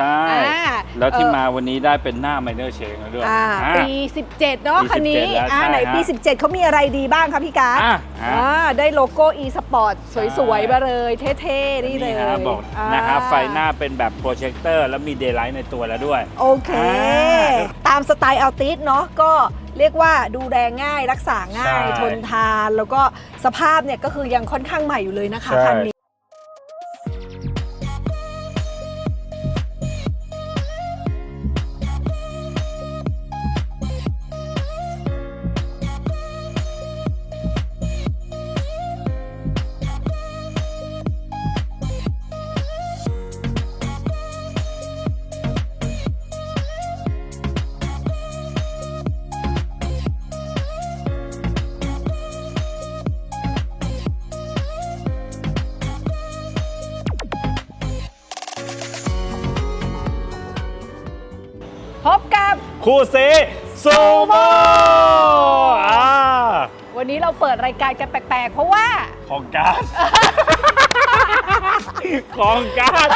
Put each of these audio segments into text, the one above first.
ใช่ อ่าแล้วที่เอ่อมาวันนี้ได้เป็นหน้าไมเนอร์เชงแล้วด้วยอ่าอ่าปี 17 เนาะปีคันนี้17แล้วอ่าใช่ไหนปี ฮะ 17 เขามีอะไรดีบ้างครับพี่การ์ดอะฮะอ่าได้โลโก้ e-sport สวยๆมาเลย เท่ๆ นี่เลยฮะบอกอ่านะครับไฟหน้าเป็นแบบโปรเจคเตอร์แล้วมีเดย์ไลท์ในตัวแล้วด้วย โอเค อ่าตามสไตล์อัลติสเนาะก็เรียกว่าดูแลง่ายรักษาง่าย ใช่ทนทาน แล้วก็สภาพเนี่ยก็คือยังค่อนข้างใหม่อยู่เลยนะคะใช่ คันนี้ พบกับคูเซซูโมอ่าวันนี้เราเปิดรายการกันแปลกๆ เพราะว่า ของการด ของการด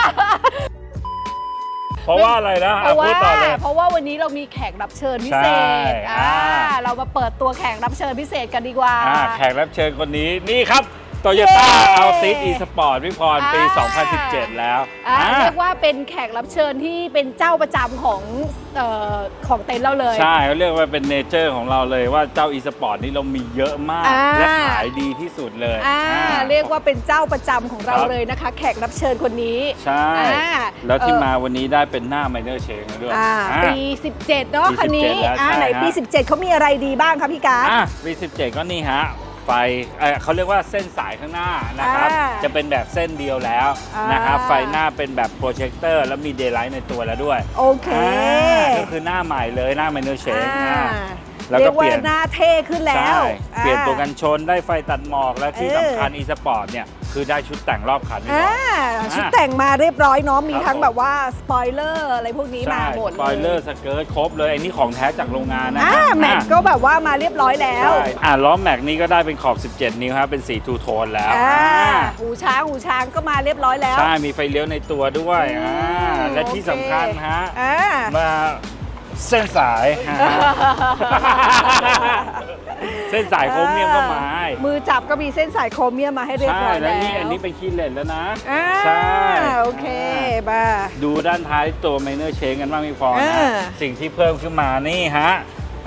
เพราะว่าอะไรนะเพอะราะว่าพูดต่อเลย เพราะว่าวันนี้เรามีแขกรับเชิญพิเศษใช่อ่าอ่า เรามาเปิดตัวแขกรับเชิญพิเศษกันดีกว่า อ่าแขกรับเชิญคนนี้นี่ครับ โตโยต้าเย้อัลติสอีสปอร์ตพี่พรปี อ่า 2017 แล้วอ่าอ่าเรียกว่าเป็นแขกรับเชิญที่เป็นเจ้าประจำของเอ่อของเต็นท์เราเลย ใช่เขาเรียกว่าเป็นเนเจอร์ของเราเลยว่าเจ้าอีสปอร์ตนี่เรามีเยอะมาก อ่า และขายดีที่สุดเลยอ่าอ่า เรียกว่าเป็นเจ้าประจำของเราครับ เลยนะคะ แขกรับเชิญคนนี้ ใช่ อ่าแล้วที่เอ่อ มาวันนี้ได้เป็นหน้าไมเนอร์เชงแล้วด้วยอ่าอ่า ปี 17 เนาะปีคันนี้17แล้วอ่าใช่ไหนฮะ ปี 17เขามีอะไรดีบ้างครับพี่การ์ด อะปี17 ก็นี่ฮะ ไฟเอ่อเขาเรียกว่าเส้นสายข้างหน้านะครับ อ่าจะเป็นแบบเส้นเดียวแล้วอ่านนะครับไฟหน้าเป็นแบบโปรเจคเตอร์แล้วมีเดย์ไลท์ในตัวแล้วด้วยโอเค อ่าก็คือหน้าใหม่เลยหน้าไมเนอร์เชงอ่า แล้วเรีก็ยกเปว่าลี่ยนหน้าเท่ขึ้นแล้ใช่วเปลี่ยนตัวอ่ากันชนได้ไฟตัดหมอกและที่เออสำคัญอีสปอร์ตเนี่ยคือได้ชุดแต่งรอบคันนี่อ่าก่อนชุดแต่งมาเรียบร้อยเนาะมีครับทั้งผมแบบว่าสปอยเลอร์อะไรพวกนี้มาใช่หมดสปอยเลอร์สเกิร์ตครบเลยไอ้นี่ของแท้จากโรงงานนะอ่าฮะแม็กอะก็แบบว่ามาเรียบร้อยแล้วใช่อ่าล้อแม็กนี่ก็ได้เป็นขอบ 17 นิ้วครับเป็นสีทูโทนแล้วอ่าอ่าหูช้างหูช้างก็มาเรียบร้อยแล้ว ใช่มีไฟเลี้ยวในตัวด้วยอือ่ามและที่โอเค สำคัญฮะอ่ามา เส้นสายฮะ เส้นสายโครเมียมก็มาให้มือจับก็มีเส้นสายโครเมียมมาให้เรียบใช่ร้อยแล้แล้ววนี่อันนี้เป็นคีย์เลนแล้วนะ อ่าใช่ โอเคบ้า ดูด้านท้ายตัวไมเนอร์เชงกันบ้างพี่พรนะอ่าสิ่งที่เพิ่มขึ้นมานี่ฮะ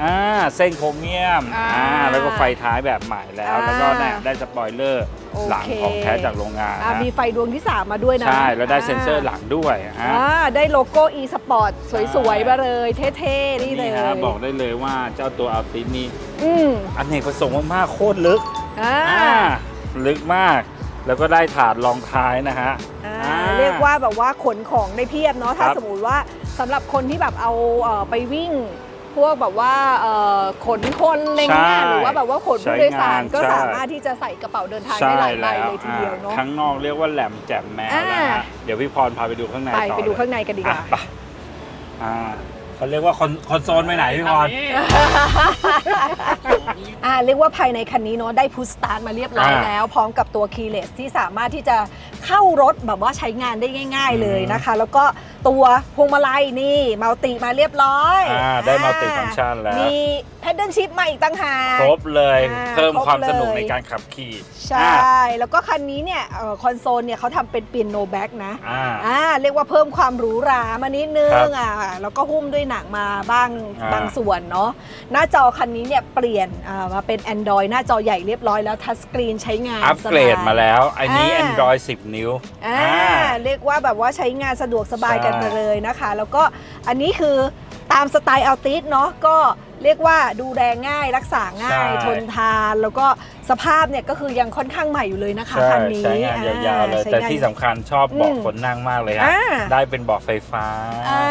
อ่าเส้นโครเมียมอ่าอ่าแล้วก็ไฟท้ายแบบใหม่แล้ว อ่าแล้วก็เนี่ยได้สปอยเลอร์โอเค หลังของแท้จากโรงงานอ่านะมีไฟดวงที่ 3 มาด้วยนะใช่แล้วได้เซ็นเซอร์หลังด้วยฮะ อ่าได้โลโก้ e-sport สวยๆมาเลย เท่ๆ นี่เลยฮะบอกได้เลยว่าเจ้าตัวอัลตินี่อืมอันเนกประสงค์มากๆโคตรลึกอ่าอ่าลึกมาก แล้วก็ได้ถาดรองท้ายนะฮะอ่าอ่าเรียกว่าแบบว่าขนของได้เพียบเนาะถ้าครับ สมมติว่าสำหรับคนที่แบบเอาเอ่อไปวิ่ง พวกแบบว่าเอ่อขนคนอะไรเงี้ยใช่หรือว่าแบบว่าขนผู้โดยสารก็ใช้งานสามารถที่จะใส่กระเป๋าเดินทางใช่ได้หลายใบแล้วเลยทีเดียวเนาะอ่าข้างนอกเรียกว่าแหลมแจ่มแมวนะอ่าฮะเดี๋ยวพี่พรพาไปดูข้างในไปต่อไปดูเลยข้างในกันดีกว่าอะไปอ่าเขาเรียกว่าคอนคอนโซลไปไหนพี่พรอ่าเรียกว่าภายในคันนี้เนาะได้พุชสตาร์ทมาเรียบร้อยอ่าแล้ว พร้อมกับตัวคีย์เลสที่สามารถที่จะเข้ารถแบบว่าใช้งานได้ง่าย ๆ เลยนะคะ แล้วก็ตัวพวงมาลัยนี่มัลติมาเรียบร้อยอ่าได้ multi-function แล้ว มีแพดเดิลชิพมาอีกตั้งหาก ครบเลยอ่าเพิ่มความครบเลยสนุกในการขับขี่ใช่แล้วก็คันนี้เนี่ยเอ่อคอนโซลเนี่ยเขาทำเป็นเปียโนแบ็กนะ อ่า อ่าเรียกว่าเพิ่มความหรูหรามานิดนึครังบอ่าแล้วก็หุ้มด้วยหนังมาบ้างอ่า บางส่วนเนาะหน้าจอคันนี้เนี่ยเปลี่ยนอ่ามาเป็น Android หน้าจอใหญ่เรียบร้อยแล้วทัชสกรีนใช้งานอัปเกรดสบย มาแล้ว อันนี้ อ่า Android 10 นิ้ว อ่าอ่าเรียกว่าแบบว่าใช้งานสะดวกสบายกันใช่ไปเลยนะคะ แล้วก็อันนี้คือตามสไตล์อัลติสเนาะก็เรียกว่าดูแลง่ายรักษาง่ายทนทาน แล้วก็สภาพเนี่ยก็คือยังค่อนข้างใหม่อยู่เลยนะคะใช่คันนี้ใช้งานยาวๆเลย อ่แต่ใช้งาน ที่สำคัญชอบเบาะอืมคนนั่งมากเลยฮะอ่า ได้เป็นเบาะไฟฟ้าอ้า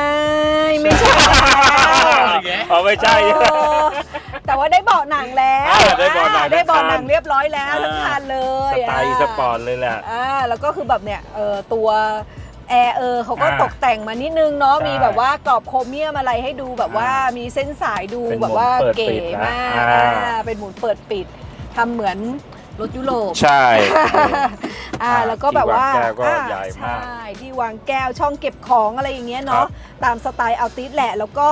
ยไม่ใช่แล้วเอาไม่ใช่ เออแต่ว่าได้เบาะหนังแล้วอ่าได้เบาะหนังอ่ได้เบาะทั้งคันหนังเรียบร้อยแล้วทั้งคันเลยสไตล์าสปอร์ตเลยแหละ อ่าแล้วก็คือแบบเนี่ยเออตัว แอร์เออเขาก็อ่าตกแต่งมานิดนึงเนาะใช่มีแบบว่ากรอบโครเมียมอะไรให้ดูแบบว่าอ่ามีมีเส้นสายดูเป็นแบบว่าหมุนเปิดเก๋ปิดนะมากอ่า อ่าเป็นหมุนเปิดปิดทำเหมือนรถยุโรป ใช่ อ่าแล้วก็แบบว่าที่วางแก้วก็อ่าใหญ่มากใช่ที่วางแก้วช่องเก็บของอะไรอย่างเงี้ยครัเนาะบตามสไตล์อัลติสแหละ แล้วก็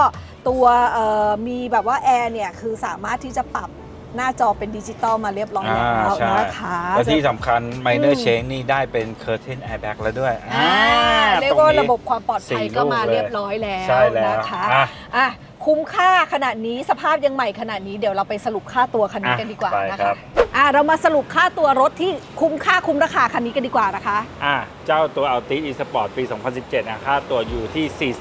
ตัวเอ่อมีแบบว่าแอร์เนี่ยคือสามารถที่จะปรับ หน้าจอเป็นดิจิตอลมาเรียบร้อยอ่าแล้วใช่นะคะและที่สำคัญ minor อืม change นี่ได้เป็น curtain airbag แล้วด้วยอ่าเรียกว่าระบบความปลอดภัยก็มาเรียบร้อยแล้วใช่แล้วนะคะอะอะคุ้มค่าขนาดนี้สภาพยังใหม่ขนาดนี้เดี๋ยวเราไปสรุปค่าตัวคันนี้อะกันดีกว่าไปนะครัคะบอะเรามาสรุปค่าตัวรถที่คุ้มค่าคุ้มราคาคันนี้กันดีกว่านะคะอะ เจ้าตัว Altis eSport ปี 2017นะค่าตัวอยู่ที่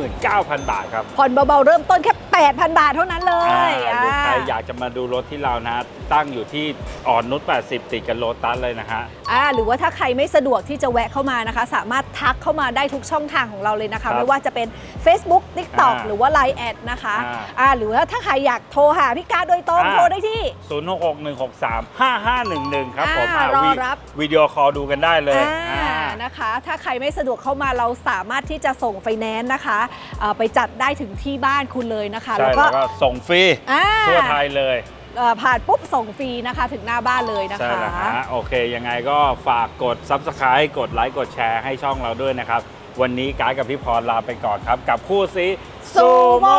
439,000 บาทครับ ผ่อนเบาๆ เริ่มต้นแค่ 8,000 บาทเท่านั้นเลอ่ายหรือใครอ่าอยากจะมาดูรถที่เรานะ ตั้งอยู่ที่อ่อนนุช 80 ติดกับโลตัสเลยนะฮะอ่าหรือว่าถ้าใครไม่สะดวกที่จะแวะเข้ามานะคะ สามารถทักเข้ามาได้ทุกช่องทางของเราเลยนะครัคะบไม่ว่าจะเป็น Facebook TikTok อ่าหรือว่า Line แอดนะคะอ่าอ่าหรือว่าถ้าใครอยากโทรหาพี่การดโดยตรงอ่าโทรได้ที่ 0661635511 ครับผมอ่ารอวิรับวิดีโอคอลดูกันได้เลยอ่าอ่า นะคะ ถ้าใครไม่สะดวกเข้ามาเราสามารถที่จะส่งไฟแนนซ์นะคะเอ่อไปจัดได้ถึงที่บ้านคุณเลยนะคะ ใช่แล้วแล้ก็วก็ส่งฟรีอ่าทั่วไทยเลยเอ่อผ่านปุ๊บส่งฟรีนะคะถึงหน้าบ้านเลยนะใช่คะ แล้วฮะโอเค ยังไงก็ฝากกด Subscribe กดไลค์กดแชร์ให้ช่องเราด้วยนะครับ วันนี้การดกับพี่พรลาไปก่อนครับ กับคู่ซีซูโม่